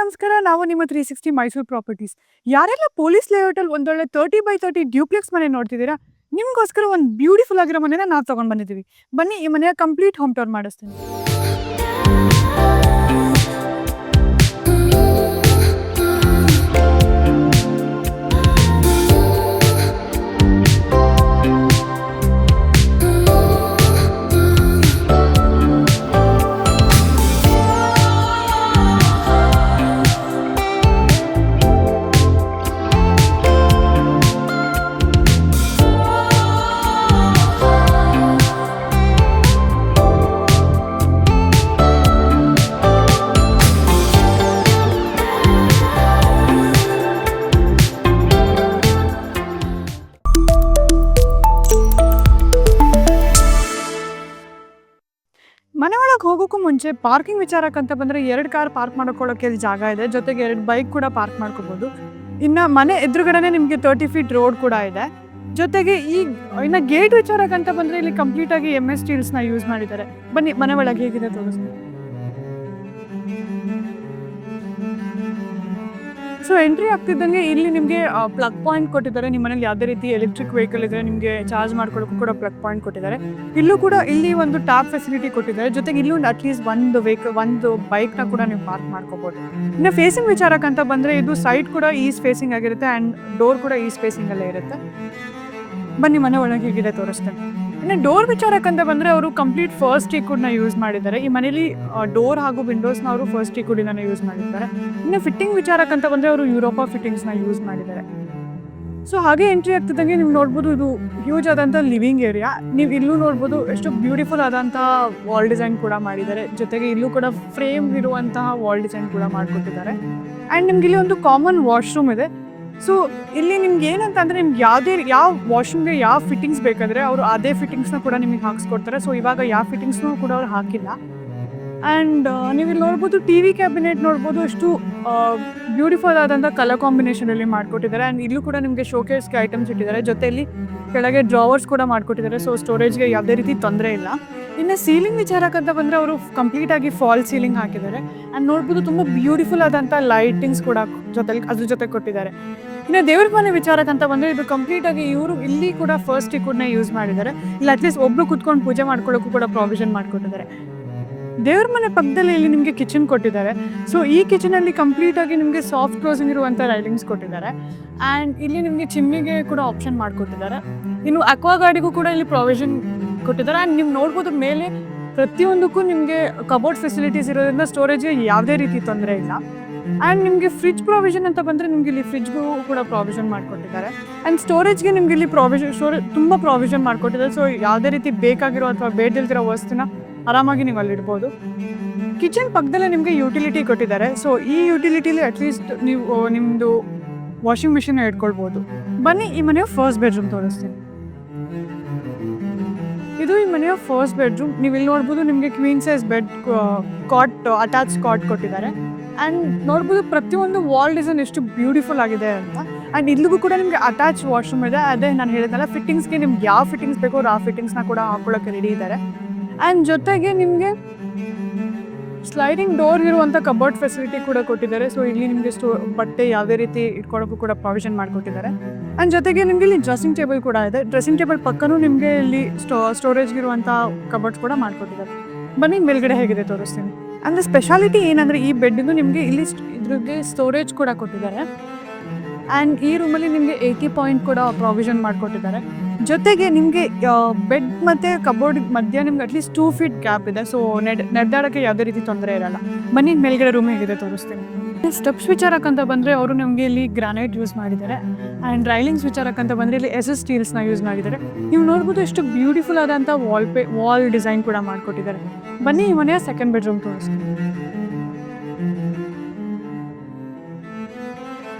ನಮಸ್ಕಾರ, ನಾವು ನಿಮ್ಮ ತ್ರೀ ಸಿಕ್ಸ್ಟಿ ಮೈಸೂರು ಪ್ರಾಪರ್ಟೀಸ್ ಯಾರೆಲ್ಲ ಪೊಲೀಸ್ ಲೇಔಟಲ್ಲಿ ಒಂದೊಳ್ಳೆ ತರ್ಟಿ ಬೈ ತರ್ಟಿ ಡ್ಯೂಪ್ಲೆಕ್ಸ್ ಮನೆ ನೋಡ್ತಿದ್ದೀರಾ, ನಿಮಗೋಸ್ಕರ ಒಂದು ಬ್ಯೂಟಿಫುಲ್ ಆಗಿರೋ ಮನೆನ ನಾವು ತೊಗೊಂಡು ಬಂದಿದ್ದೀವಿ. ಬನ್ನಿ, ಈ ಮನೆಯ ಕಂಪ್ಲೀಟ್ ಹೋಮ್ ಟೂರ್ ಮಾಡಿಸ್ತೀನಿ. ಮುಂಚೆ ಪಾರ್ಕಿಂಗ್ ವಿಚಾರಕ್ಕಂತ ಬಂದರೆ ಎರಡು ಕಾರ್ ಪಾರ್ಕ್ ಮಾಡ್ಕೊಳ್ಳೋಕೆ ಜಾಗ ಇದೆ. ಜೊತೆಗೆ ಎರಡು ಬೈಕ್ ಕೂಡ ಪಾರ್ಕ್ ಮಾಡ್ಕೋಬೋದು. ಇನ್ನು ಮನೆ ಎದುರುಗಡೆನೆ ನಿಮಗೆ ತರ್ಟಿ ಫೀಟ್ ರೋಡ್ ಕೂಡ ಇದೆ. ಜೊತೆಗೆ ಈ ಇನ್ನು ಗೇಟ್ ವಿಚಾರಕ್ಕಂತ ಬಂದರೆ ಇಲ್ಲಿ ಕಂಪ್ಲೀಟ್ ಆಗಿ ಎಂ ಎಸ್ ಸ್ಟೀಲ್ಸ್ನ ಯೂಸ್ ಮಾಡಿದ್ದಾರೆ. ಬನ್ನಿ, ಮನೆ ಒಳಗೆ ಹೇಗಿದೆ ತೋರಿಸ್ತೀನಿ. ಸೊ ಎಂಟ್ರಿ ಆಗ್ತಿದ್ದಂಗೆ ಇಲ್ಲಿ ನಿಮಗೆ ಪ್ಲಗ್ ಪಾಯಿಂಟ್ ಕೊಟ್ಟಿದ್ದಾರೆ. ನಿಮ್ಮ ಮನೇಲಿ ಯಾವುದೇ ರೀತಿ ಎಲೆಕ್ಟ್ರಿಕ್ ವೆಹಿಕಲ್ ಇದ್ರೆ ನಿಮಗೆ ಚಾರ್ಜ್ ಮಾಡ್ಕೊಳ್ಳೋಕ್ಕೂ ಕೂಡ ಪ್ಲಗ್ ಪಾಯಿಂಟ್ ಕೊಟ್ಟಿದ್ದಾರೆ. ಇಲ್ಲೂ ಕೂಡ ಇಲ್ಲಿ ಒಂದು ಟ್ಯಾಪ್ ಫೆಸಿಲಿಟಿ ಕೊಟ್ಟಿದ್ದಾರೆ. ಜೊತೆಗೆ ಇಲ್ಲೂ ಅಟ್ಲೀಸ್ಟ್ ಒಂದು ವೆಹಿಕಲ್ ಒಂದು ಬೈಕ್ನ ಕೂಡ ನೀವು ಪಾರ್ಕ್ ಮಾಡ್ಕೋಬೋದು. ಇನ್ನು ಫೇಸಿಂಗ್ ವಿಚಾರಕ್ಕಂತ ಬಂದರೆ ಇದು ಸೈಡ್ ಕೂಡ ಈಸ್ ಫೇಸಿಂಗ್ ಆಗಿರುತ್ತೆ ಆ್ಯಂಡ್ ಡೋರ್ ಕೂಡ ಈಸ್ಟ್ ಫೇಸಿಂಗಲ್ಲೇ ಇರುತ್ತೆ. ಬನ್ನಿ, ಮನೆ ಒಳಗೆ ಹೀಗಿದೆ ತೋರಿಸ್ತೇನೆ. ಇನ್ನು ಡೋರ್ ವಿಚಾರಕ್ಕಂತ ಬಂದರೆ ಅವರು ಕಂಪ್ಲೀಟ್ ಫಸ್ಟ್ ಟೀ ಕೂಡ ಯೂಸ್ ಮಾಡಿದ್ದಾರೆ. ಈ ಮನೇಲಿ ಡೋರ್ ಹಾಗೂ ವಿಂಡೋಸ್ನ ಅವರು ಫಸ್ಟ್ ಟೀ ಕೂಡಿನ ಯೂಸ್ ಮಾಡಿದ್ದಾರೆ. ಇನ್ನು ಫಿಟ್ಟಿಂಗ್ ವಿಚಾರಕ್ಕಂತ ಬಂದರೆ ಅವರು ಯುರೋಪಾ ಫಿಟ್ಟಿಂಗ್ಸ್ನ ಯೂಸ್ ಮಾಡಿದ್ದಾರೆ. ಸೊ ಹಾಗೆ ಎಂಟ್ರಿ ಆಗ್ತಿದ್ದಂಗೆ ನೀವು ನೋಡ್ಬೋದು ಇದು ಹ್ಯೂಜ್ ಆದಂಥ ಲಿವಿಂಗ್ ಏರಿಯಾ. ನೀವು ಇಲ್ಲೂ ನೋಡ್ಬೋದು ಎಷ್ಟು ಬ್ಯೂಟಿಫುಲ್ ಆದಂಥ ವಾಲ್ ಡಿಸೈನ್ ಕೂಡ ಮಾಡಿದ್ದಾರೆ. ಜೊತೆಗೆ ಇಲ್ಲೂ ಕೂಡ ಫ್ರೇಮ್ ಇರುವಂತಹ ವಾಲ್ ಡಿಸೈನ್ ಕೂಡ ಮಾಡಿಕೊಟ್ಟಿದ್ದಾರೆ. ಆ್ಯಂಡ್ ನಿಮ್ಗೆ ಇಲ್ಲಿ ಒಂದು ಕಾಮನ್ ವಾಶ್ರೂಮ್ ಇದೆ. ಸೊ ಇಲ್ಲಿ ನಿಮ್ಗೆ ಏನಂತ ಅಂದರೆ ನಿಮ್ಗೆ ಯಾವುದೇ, ಯಾವ ವಾಷಿಂಗ್ಗೆ ಯಾವ ಫಿಟ್ಟಿಂಗ್ಸ್ ಬೇಕಾದರೆ ಅವರು ಅದೇ ಫಿಟ್ಟಿಂಗ್ಸ್ನ ಕೂಡ ನಿಮಗೆ ಹಾಕಿಸ್ಕೊಡ್ತಾರೆ. ಸೊ ಇವಾಗ ಯಾವ ಫಿಟ್ಟಿಂಗ್ಸ್ನೂ ಕೂಡ ಅವ್ರು ಹಾಕಿಲ್ಲ. ಆ್ಯಂಡ್ ನೀವು ಇಲ್ಲಿ ನೋಡ್ಬೋದು ಟಿ ವಿ ಕ್ಯಾಬಿನೆಟ್ ನೋಡ್ಬೋದು ಅಷ್ಟು ಬ್ಯೂಟಿಫುಲ್ ಆದಂಥ ಕಲರ್ ಕಾಂಬಿನೇಷನಲ್ಲಿ ಮಾಡಿಕೊಟ್ಟಿದ್ದಾರೆ. ಆ್ಯಂಡ್ ಇಲ್ಲೂ ಕೂಡ ನಿಮಗೆ ಶೋಕೇಸ್ಗೆ ಐಟಮ್ಸ್ ಇಟ್ಟಿದ್ದಾರೆ. ಜೊತೆಯಲ್ಲಿ ಕೆಳಗೆ ಡ್ರಾವರ್ಸ್ ಕೂಡ ಮಾಡಿಕೊಟ್ಟಿದ್ದಾರೆ. ಸೊ ಸ್ಟೋರೇಜ್ಗೆ ಯಾವುದೇ ರೀತಿ ತೊಂದರೆ ಇಲ್ಲ. ಇನ್ನು ಸೀಲಿಂಗ್ ವಿಚಾರಕ್ಕಂತ ಬಂದರೆ ಅವರು ಕಂಪ್ಲೀಟಾಗಿ ಫಾಲ್ ಸೀಲಿಂಗ್ ಹಾಕಿದ್ದಾರೆ. ಆ್ಯಂಡ್ ನೋಡ್ಬೋದು ತುಂಬ ಬ್ಯೂಟಿಫುಲ್ ಆದಂಥ ಲೈಟಿಂಗ್ಸ್ ಕೂಡ ಜೊತೆಲಿ, ಅದ್ರ ಜೊತೆ ಕೊಟ್ಟಿದ್ದಾರೆ. ಇನ್ನು ದೇವ್ರ ಮನೆ ವಿಚಾರಕ್ಕಂತ ಬಂದರೆ ಇದು ಕಂಪ್ಲೀಟಾಗಿ ಇವರು ಇಲ್ಲಿ ಕೂಡ ಫಸ್ಟ್ ಕೂಡ ಯೂಸ್ ಮಾಡಿದ್ದಾರೆ. ಇಲ್ಲಿ ಅಟ್ಲೀಸ್ಟ್ ಒಬ್ರು ಕುತ್ಕೊಂಡು ಪೂಜೆ ಮಾಡ್ಕೊಳ್ಳೋಕ್ಕೂ ಕೂಡ ಪ್ರಾವಿಷನ್ ಮಾಡಿಕೊಟ್ಟಿದ್ದಾರೆ. ದೇವ್ರ ಮನೆ ಪಕ್ಕದಲ್ಲಿ ಇಲ್ಲಿ ನಿಮಗೆ ಕಿಚನ್ ಕೊಟ್ಟಿದ್ದಾರೆ. ಸೊ ಈ ಕಿಚನಲ್ಲಿ ಕಂಪ್ಲೀಟಾಗಿ ನಿಮಗೆ ಸಾಫ್ಟ್ ಕ್ಲೋಸಿಂಗ್ ಇರುವಂಥ ರೈಲಿಂಗ್ಸ್ ಕೊಟ್ಟಿದ್ದಾರೆ. ಆ್ಯಂಡ್ ಇಲ್ಲಿ ನಿಮಗೆ ಚಿಮ್ಮಿಗೆ ಕೂಡ ಆಪ್ಷನ್ ಮಾಡಿಕೊಟ್ಟಿದ್ದಾರೆ. ಇನ್ನು ಅಕ್ವಾ ಗಾಡಿಗೂ ಕೂಡ ಇಲ್ಲಿ ಪ್ರಾವಿಷನ್ ಕೊಟ್ಟಿದ್ದಾರೆ. ಆ್ಯಂಡ್ ನೀವು ನೋಡ್ಬೋದು ಮೇಲೆ ಪ್ರತಿಯೊಂದಕ್ಕೂ ನಿಮಗೆ ಕಬೋರ್ಡ್ ಫೆಸಿಲಿಟೀಸ್ ಇರೋದ್ರಿಂದ ಸ್ಟೋರೇಜ್ಗೆ ಯಾವುದೇ ರೀತಿ ತೊಂದರೆ ಇಲ್ಲ. ಆ್ಯಂಡ್ ನಿಮಗೆ ಫ್ರಿಜ್ ಪ್ರಾವಿಷನ್ ಅಂತ ಬಂದರೆ ನಿಮಗೆ ಇಲ್ಲಿ ಫ್ರಿಜ್ಗೂ ಕೂಡ ಪ್ರಾವಿಷನ್ ಮಾಡಿಕೊಟ್ಟಿದ್ದಾರೆ. ಆ್ಯಂಡ್ ಸ್ಟೋರೇಜ್ಗೆ ನಿಮಗೆ ಇಲ್ಲಿ ಪ್ರಾವಿಷನ್ ಸ್ಟೋರೇಜ್ ತುಂಬ ಪ್ರಾವಿಷನ್ ಮಾಡಿಕೊಟ್ಟಿದ್ದಾರೆ. ಸೊ ಯಾವುದೇ ರೀತಿ ಬೇಕಾಗಿರೋ ಅಥವಾ ಬೇಡದಿಲ್ದಿರೋ ವಸ್ತುನ ಆರಾಮಾಗಿ ನೀವು ಅಲ್ಲಿ ಇಡ್ಬೋದು. ಕಿಚನ್ ಪಕ್ಕದಲ್ಲೇ ನಿಮಗೆ ಯುಟಿಲಿಟಿ ಕೊಟ್ಟಿದ್ದಾರೆ. ಸೊ ಈ ಯುಟಿಲಿಟಿಲಿ ಅಟ್ಲೀಸ್ಟ್ ನೀವು ನಿಮ್ಮದು ವಾಷಿಂಗ್ ಮಿಷಿನ್ ಇಟ್ಕೊಳ್ಬೋದು. ಬನ್ನಿ, ಈ ಮನೆಯ ಫಸ್ಟ್ ಬೆಡ್ರೂಮ್ ತೋರಿಸ್ತೀನಿ. ಇದು ಈ ಮನೆಯ ಫಸ್ಟ್ ಬೆಡ್ರೂಮ್ ನೀವು ಇಲ್ಲಿ ನೋಡ್ಬೋದು ನಿಮಗೆ queen size bed cot attach cot ಕೊಟ್ಟಿದ್ದಾರೆ. ಆ್ಯಂಡ್ ನೋಡ್ಬೋದು ಪ್ರತಿಯೊಂದು ವಾಲ್ ಡಿಸೈನ್ ಎಷ್ಟು ಬ್ಯೂಟಿಫುಲ್ ಆಗಿದೆ ಅಂತ. ಆ್ಯಂಡ್ ಇಲ್ಲಿಗೂ ಕೂಡ ನಿಮಗೆ ಅಟ್ಯಾಚ್ ವಾಶ್ರೂಮ್ ಇದೆ. ಅದೇ ನಾನು ಹೇಳಿದ್ನಲ್ಲ ಫಿಟ್ಟಿಂಗ್ಸ್ಗೆ ನಿಮ್ಗೆ ಯಾವ ಫಿಟ್ಟಿಂಗ್ಸ್ ಬೇಕೋ ಆ ಫಿಟ್ಟಿಂಗ್ಸ್ನ ಕೂಡ ಹಾಕೊಳ್ಳೋಕೆ ರೆಡಿ ಇದ್ದಾರೆ. ಆ್ಯಂಡ್ ಜೊತೆಗೆ ನಿಮಗೆ ಸ್ಲೈಡಿಂಗ್ ಡೋರ್ ಇರುವಂಥ ಕಬೋರ್ಡ್ ಫೆಸಿಲಿಟಿ ಕೂಡ ಕೊಟ್ಟಿದ್ದಾರೆ. ಸೊ ಇಲ್ಲಿ ನಿಮಗೆ ಸ್ಟೋ ಬಟ್ಟೆ ಯಾವುದೇ ರೀತಿ ಇಟ್ಕೊಳ್ಳೋಕ್ಕೂ ಕೂಡ ಪ್ರಾವಿಷನ್ ಮಾಡಿಕೊಟ್ಟಿದ್ದಾರೆ. ಆ್ಯಂಡ್ ಜೊತೆಗೆ ನಿಮಗೆ ಇಲ್ಲಿ ಡ್ರೆಸ್ಸಿಂಗ್ ಟೇಬಲ್ ಕೂಡ ಇದೆ. ಡ್ರೆಸ್ಸಿಂಗ್ ಟೇಬಲ್ ಪಕ್ಕನೂ ನಿಮಗೆ ಇಲ್ಲಿ ಸ್ಟೋ ಸ್ಟೋರೇಜ್ಗಿರುವಂಥ ಕಬೋರ್ಡ್ಸ್ ಕೂಡ ಮಾಡಿಕೊಟ್ಟಿದ್ದಾರೆ. ಬನ್ನಿ, ಮೇಲ್ಗಡೆ ಹೇಗಿದೆ ತೋರಿಸ್ತೀನಿ. ಅಂದರೆ ಸ್ಪೆಷಾಲಿಟಿ ಏನಂದರೆ ಈ ಬೆಡ್ಡಿಗೂ ನಿಮಗೆ ಇಲ್ಲಿ ಇದ್ರಿಗೆ ಸ್ಟೋರೇಜ್ ಕೂಡ ಕೊಟ್ಟಿದ್ದಾರೆ. ಆ್ಯಂಡ್ ಈ ರೂಮಲ್ಲಿ ನಿಮಗೆ ಏಯ್ಟಿ ಪಾಯಿಂಟ್ ಕೂಡ ಪ್ರಾವಿಷನ್ ಮಾಡಿಕೊಟ್ಟಿದ್ದಾರೆ. ಜೊತೆಗೆ ನಿಮಗೆ ಬೆಡ್ ಮತ್ತು ಕಬೋರ್ಡ್ ಮಧ್ಯ ನಿಮ್ಗೆ at least two feet gap ಇದೆ. ಸೊ ನೆಡ್ ನಡೆದಾಡೋಕ್ಕೆ ಯಾವುದೇ ರೀತಿ ತೊಂದರೆ ಇರಲ್ಲ. ಬನ್ನಿ, ಮೇಲ್ಗಡೆ ರೂಮ್ ಹೇಗಿದೆ ತೋರಿಸ್ತೀನಿ. ಸ್ಟೆಪ್ಸ್ ವಿಚಾರಕ್ಕಂತ ಬಂದರೆ ಅವರು ನಮಗೆ ಇಲ್ಲಿ ಗ್ರಾನೈಟ್ ಯೂಸ್ ಮಾಡಿದ್ದಾರೆ. ಆ್ಯಂಡ್ ರೈಲಿಂಗ್ಸ್ ವಿಚಾರಕ್ಕಂತ ಬಂದರೆ ಇಲ್ಲಿ ಎಸ್ ಎಸ್ ಸ್ಟೀಲ್ಸ್ನ ಯೂಸ್ ಮಾಡಿದ್ದಾರೆ. ನೀವು ನೋಡ್ಬೋದು ಎಷ್ಟು ಬ್ಯೂಟಿಫುಲ್ ಆದಂಥ ವಾಲ್ ಪೇ ವಾಲ್ ಡಿಸೈನ್ ಕೂಡ ಮಾಡಿಕೊಟ್ಟಿದ್ದಾರೆ. ಬನ್ನಿ ಈ ಮನೆಯ ಸೆಕೆಂಡ್ ಬೆಡ್ರೂಮ್ ತೋರಿಸ್ತೀನಿ.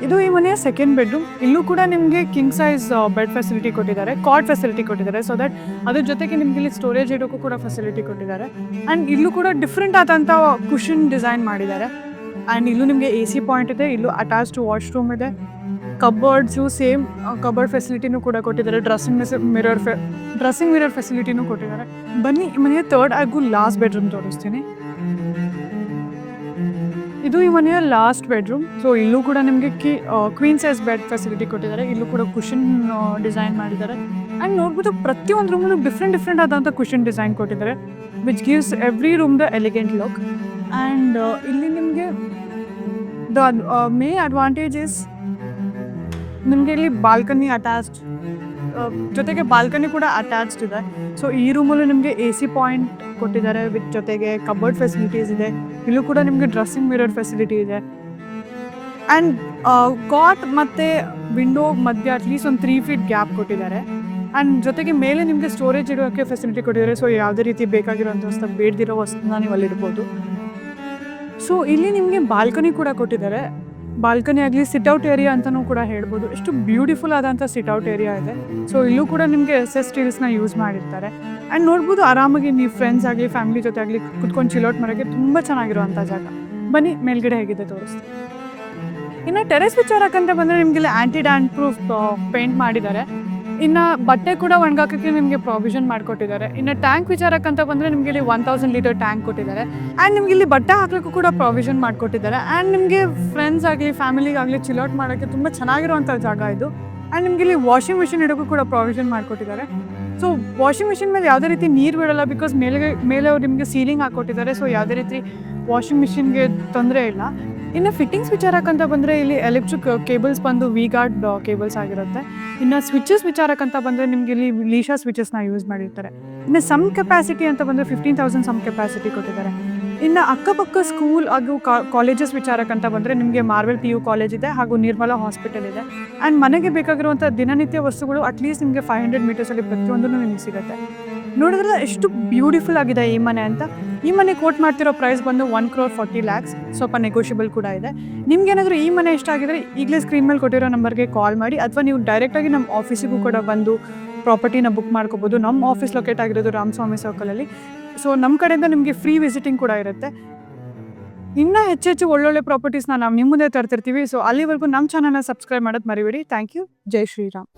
ಇದು ಈ ಮನೆಯ ಸೆಕೆಂಡ್ ಬೆಡ್ರೂಮ್ ಇಲ್ಲೂ ಕೂಡ ನಿಮಗೆ ಕಿಂಗ್ ಸೈಜ್ ಬೆಡ್ ಫೆಸಿಲಿಟಿ ಕೊಟ್ಟಿದ್ದಾರೆ. ಕಾರ್ಡ್ ಫೆಸಿಲಿಟಿ ಕೊಟ್ಟಿದ್ದಾರೆ. ಸೊ ದಟ್ ಅದ್ರ ಜೊತೆಗೆ ನಿಮ್ಗೆ ಇಲ್ಲಿ ಸ್ಟೋರೇಜ್ ಇಡೋಕ್ಕೂ ಕೂಡ ಫೆಸಿಲಿಟಿ ಕೊಟ್ಟಿದ್ದಾರೆ. ಆ್ಯಂಡ್ ಇಲ್ಲೂ ಕೂಡ ಡಿಫ್ರೆಂಟ್ ಆದಂಥ ಕುಷನ್ ಡಿಸೈನ್ ಮಾಡಿದ್ದಾರೆ. ಆ್ಯಂಡ್ ಇಲ್ಲೂ ನಿಮಗೆ ಎ ಸಿ ಪಾಯಿಂಟ್ ಇದೆ. ಇಲ್ಲೂ ಅಟ್ಯಾಚ್ಡ್ ವಾಶ್ರೂಮ್ ಇದೆ. ಕಬೋರ್ಡ್ಸು ಸೇಮ್ ಕಬೋರ್ಡ್ ಫೆಸಿಲಿಟಿನೂ ಕೂಡ ಕೊಟ್ಟಿದ್ದಾರೆ. ಡ್ರೆಸ್ಸಿಂಗ್ ಮಿರರ್ ಫೆ ಡ್ರೆಸ್ಸಿಂಗ್ ಮಿರರ್ ಫೆಸಿಲಿಟಿನೂ ಕೊಟ್ಟಿದ್ದಾರೆ. ಬನ್ನಿ, ಮನೆಯ ತರ್ಡ್ ಹಾಗೂ ಲಾಸ್ಟ್ ಬೆಡ್ರೂಮ್ ತೋರಿಸ್ತೀನಿ. ಇದು ಈ ಮನೆಯ ಲಾಸ್ಟ್ ಬೆಡ್ರೂಮ್ ಸೊ ಇಲ್ಲೂ ಕೂಡ ನಿಮಗೆ ಕಿ ಕ್ವೀನ್ ಸೈಜ್ ಬೆಡ್ ಫೆಸಿಲಿಟಿ ಕೊಟ್ಟಿದ್ದಾರೆ. ಇಲ್ಲೂ ಕೂಡ ಕುಷನ್ ಡಿಸೈನ್ ಮಾಡಿದ್ದಾರೆ. ಆ್ಯಂಡ್ ನೋಡ್ಬೋದು ಪ್ರತಿಯೊಂದು ರೂಮಲ್ಲೂ ಡಿಫ್ರೆಂಟ್ ಡಿಫ್ರೆಂಟ್ ಆದಂಥ ಕುಷನ್ ಡಿಸೈನ್ ಕೊಟ್ಟಿದ್ದಾರೆ which gives every room the elegant look and ಇಲ್ಲಿ ನಿಮಗೆ ದ ಮೇ ಅಡ್ವಾಂಟೇಜ್ ಇಸ್ ನಿಮಗೆ ಇಲ್ಲಿ ಬಾಲ್ಕನಿ ಅಟ್ಯಾಚ್ಡ್ ಜೊತೆಗೆ ಬಾಲ್ಕನಿ ಕೂಡ ಅಟ್ಯಾಚ್ಡ್ ಇದೆ. ಸೊ ಈ ರೂಮಲ್ಲೂ ನಿಮಗೆ ಎ ಸಿ ಪಾಯಿಂಟ್ ಕೊಟ್ಟಿದ್ದಾರೆ ವಿತ್ ಜೊತೆಗೆ ಕಬರ್ಡ್ ಫೆಸಿಲಿಟೀಸ್ ಇದೆ. ಇಲ್ಲೂ ಕೂಡ ನಿಮಗೆ ಡ್ರೆಸ್ಸಿಂಗ್ ಮಿರರ್ ಫೆಸಿಲಿಟಿ ಇದೆ. ಆ್ಯಂಡ್ ಕಾಟ್ ಮತ್ತು ವಿಂಡೋ ಮಧ್ಯೆ ಅಟ್ಲೀಸ್ಟ್ ಒಂದು ತ್ರೀ ಫೀಟ್ ಗ್ಯಾಪ್ ಕೊಟ್ಟಿದ್ದಾರೆ. ಆ್ಯಂಡ್ ಜೊತೆಗೆ ಮೇಲೆ ನಿಮಗೆ ಸ್ಟೋರೇಜ್ ಇಡೋಕ್ಕೆ ಫೆಸಿಲಿಟಿ ಕೊಟ್ಟಿದ್ದಾರೆ. ಸೊ ಯಾವುದೇ ರೀತಿ ಬೇಕಾಗಿರೋಂಥ ವಸ್ತು, ಬೇಡದಿರೋ ವಸ್ತುನ ನೀವು ಅಲ್ಲಿಡ್ಬೋದು. ಸೊ ಇಲ್ಲಿ ನಿಮಗೆ ಬಾಲ್ಕನಿ ಕೂಡ ಕೊಟ್ಟಿದ್ದಾರೆ. ಬಾಲ್ಕನಿ ಆಗಲಿ ಸಿಟ್ಔಟ್ ಏರಿಯಾ ಅಂತಲೂ ಕೂಡ ಹೇಳ್ಬೋದು. ಎಷ್ಟು ಬ್ಯೂಟಿಫುಲ್ ಆದಂಥ ಸಿಟ್ಔಟ್ ಏರಿಯಾ ಇದೆ. ಸೊ ಇಲ್ಲೂ ಕೂಡ ನಿಮಗೆ ಎಸ್ ಎಸ್ ಸ್ಟೀಲ್ಸ್ನ ಯೂಸ್ ಮಾಡಿರ್ತಾರೆ. ಆ್ಯಂಡ್ ನೋಡ್ಬೋದು ಆರಾಮಾಗಿ ನೀವು ಫ್ರೆಂಡ್ಸ್ ಆಗಲಿ ಫ್ಯಾಮಿಲಿ ಜೊತೆ ಆಗಲಿ ಕುತ್ಕೊಂಡು ಚಿಲೋಟ್ ಮರಕ್ಕೆ ತುಂಬ ಚೆನ್ನಾಗಿರುವಂಥ ಜಾಗ. ಬನ್ನಿ, ಮೇಲ್ಗಡೆ ಹೇಗಿದೆ ತೋರಿಸ್ತೀನಿ. ಇನ್ನು ಟೆರೆಸ್ ವಿಚಾರಕ್ಕಂತ ಬಂದರೆ ನಿಮಗೆಲ್ಲ ಆ್ಯಂಟಿ ಡ್ಯಾಂಡ್ ಪ್ರೂಫ್ ಪೇಂಟ್ ಮಾಡಿದ್ದಾರೆ. ಇನ್ನು ಬಟ್ಟೆ ಕೂಡ ಒಣಗಾಕಕ್ಕೆ ನಿಮಗೆ ಪ್ರಾವಿಷನ್ ಮಾಡಿಕೊಟ್ಟಿದ್ದಾರೆ. ಇನ್ನು ಟ್ಯಾಂಕ್ ವಿಚಾರಕ್ಕಂತ ಬಂದರೆ ನಿಮಗೆ ಇಲ್ಲಿ ಒನ್ ತೌಸಂಡ್ ಲೀಟರ್ ಟ್ಯಾಂಕ್ ಕೊಟ್ಟಿದ್ದಾರೆ. ಆ್ಯಂಡ್ ನಿಮ್ಗೆ ಇಲ್ಲಿ ಬಟ್ಟೆ ಹಾಕ್ಲಿಕ್ಕೂ ಕೂಡ ಪ್ರಾವಿಷನ್ ಮಾಡಿಕೊಟ್ಟಿದ್ದಾರೆ. ಆ್ಯಂಡ್ ನಿಮಗೆ ಫ್ರೆಂಡ್ಸ್ ಆಗಲಿ ಫ್ಯಾಮಿಲಿಗಾಗಲಿ ಚಿಲ್ಔಟ್ ಮಾಡೋಕ್ಕೆ ತುಂಬ ಚೆನ್ನಾಗಿರುವಂಥ ಜಾಗ ಇದು. ಆ್ಯಂಡ್ ನಿಮಗೆ ಇಲ್ಲಿ ವಾಷಿಂಗ್ ಮಿಷಿನ್ ಇಡೋಕ್ಕೂ ಕೂಡ ಪ್ರಾವಿಷನ್ ಮಾಡಿಕೊಟ್ಟಿದ್ದಾರೆ. ಸೊ ವಾಷಿಂಗ್ ಮಿಷಿನ್ ಮೇಲೆ ಯಾವುದೇ ರೀತಿ ನೀರು ಬಿಡಲ್ಲ ಬಿಕಾಸ್ ಮೇಲೆ ಮೇಲೆ ಅವ್ರು ನಿಮಗೆ ಸೀಲಿಂಗ್ ಹಾಕ್ಕೊಟ್ಟಿದ್ದಾರೆ ಸೊ ಯಾವುದೇ ರೀತಿ ವಾಷಿಂಗ್ ಮಿಷಿನ್ಗೆ ತೊಂದರೆ ಇಲ್ಲ. ಇನ್ನು ಫಿಟ್ಟಿಂಗ್ಸ್ ವಿಚಾರಕ್ಕಂತ ಬಂದರೆ ಇಲ್ಲಿ ಎಲೆಕ್ಟ್ರಿಕ್ ಕೇಬಲ್ಸ್ ಬಂದು ವಿ ಗಾರ್ಡ್ ಕೇಬಲ್ಸ್ ಆಗಿರುತ್ತೆ. ಇನ್ನು ಸ್ವಿಚಸ್ ವಿಚಾರಕ್ಕಂತ ಬಂದರೆ ನಿಮಗೆ ಇಲ್ಲಿ ಲೀಶಾ ಸ್ವಿಚಸ್ನ ಯೂಸ್ ಮಾಡಿರ್ತಾರೆ. ಇನ್ನು ಸಮ್ ಕೆಪಾಸಿಟಿ ಅಂತ ಬಂದರೆ ಫಿಫ್ಟೀನ್ ತೌಸಂಡ್ ಸಮ್ ಕೆಪಾಸಿಟಿ ಕೊಟ್ಟಿದ್ದಾರೆ. ಇನ್ನು ಅಕ್ಕಪಕ್ಕ ಸ್ಕೂಲ್ ಹಾಗೂ ಕಾಲೇಜಸ್ ವಿಚಾರಕ್ಕಂತ ಬಂದರೆ ನಿಮಗೆ ಮಾರ್ವೆಲ್ ಪಿ ಯು ಕಾಲೇಜ್ ಇದೆ ಹಾಗೂ ನಿರ್ಮಲಾ ಹಾಸ್ಪಿಟಲ್ ಇದೆ. ಆ್ಯಂಡ್ ಮನೆಗೆ ಬೇಕಾಗಿರುವಂಥ ದಿನನಿತ್ಯ ವಸ್ತುಗಳು ಅಟ್ಲೀಸ್ಟ್ ನಿಮಗೆ ಫೈವ್ ಹಂಡ್ರೆಡ್ ಮೀಟರ್ಸಲ್ಲಿ ಪ್ರತಿಯೊಂದೂ ನಿಮಗೆ ಸಿಗುತ್ತೆ. ನೋಡಿದ್ರೆ ಎಷ್ಟು ಬ್ಯೂಟಿಫುಲ್ ಆಗಿದೆ ಈ ಮನೆ ಅಂತ? ಈ ಮನೆ ಕೋಟ್ ಮಾಡ್ತಿರೋ ಪ್ರೈಸ್ ಬಂದು ಒನ್ ಕ್ರೋರ್ ಫಾರ್ಟಿ ಲ್ಯಾಕ್ಸ್ ಸ್ವಲ್ಪ ನೆಗೋಷಿಯಬಲ್ ಕೂಡ ಇದೆ. ನಿಮ್ಗೆ ಏನಾದರೂ ಈ ಮನೆ ಇಷ್ಟ ಆಗಿದ್ರೆ ಈಗಲೇ ಸ್ಕ್ರೀನ್ ಮೇಲೆ ಕೊಟ್ಟಿರೋ ನಂಬರ್ಗೆ ಕಾಲ್ ಮಾಡಿ, ಅಥವಾ ನೀವು ಡೈರೆಕ್ಟಾಗಿ ನಮ್ಮ ಆಫೀಸಿಗೂ ಕೂಡ ಬಂದು ಪ್ರಾಪರ್ಟಿನ ಬುಕ್ ಮಾಡ್ಕೋಬೋದು. ನಮ್ಮ ಆಫೀಸ್ ಲೊಕೇಟ್ ಆಗಿರೋದು ರಾಮಸ್ವಾಮಿ ಸರ್ಕಲಲ್ಲಿ ಸೊ ನಮ್ಮ ಕಡೆಯಿಂದ ನಿಮಗೆ ಫ್ರೀ ವಿಸಿಟಿಂಗ್ ಕೂಡ ಇರುತ್ತೆ. ಇನ್ನೂ ಹೆಚ್ಚೆಚ್ಚು ಒಳ್ಳೊಳ್ಳೆ ಪ್ರಾಪರ್ಟೀಸ್ನ ನಾವು ನಿಮ್ಮ ಮುಂದೆ ತರ್ತಿರ್ತೀವಿ. ಸೊ ಅಲ್ಲಿವರೆಗೂ ನಮ್ಮ ಚಾನಲ್ನ ಸಬ್ಸ್ಕ್ರೈಬ್ ಮಾಡೋದು ಮರಿಬೇಡಿ. ಥ್ಯಾಂಕ್ ಯು ಜೈ ಶ್ರೀರಾಮ್.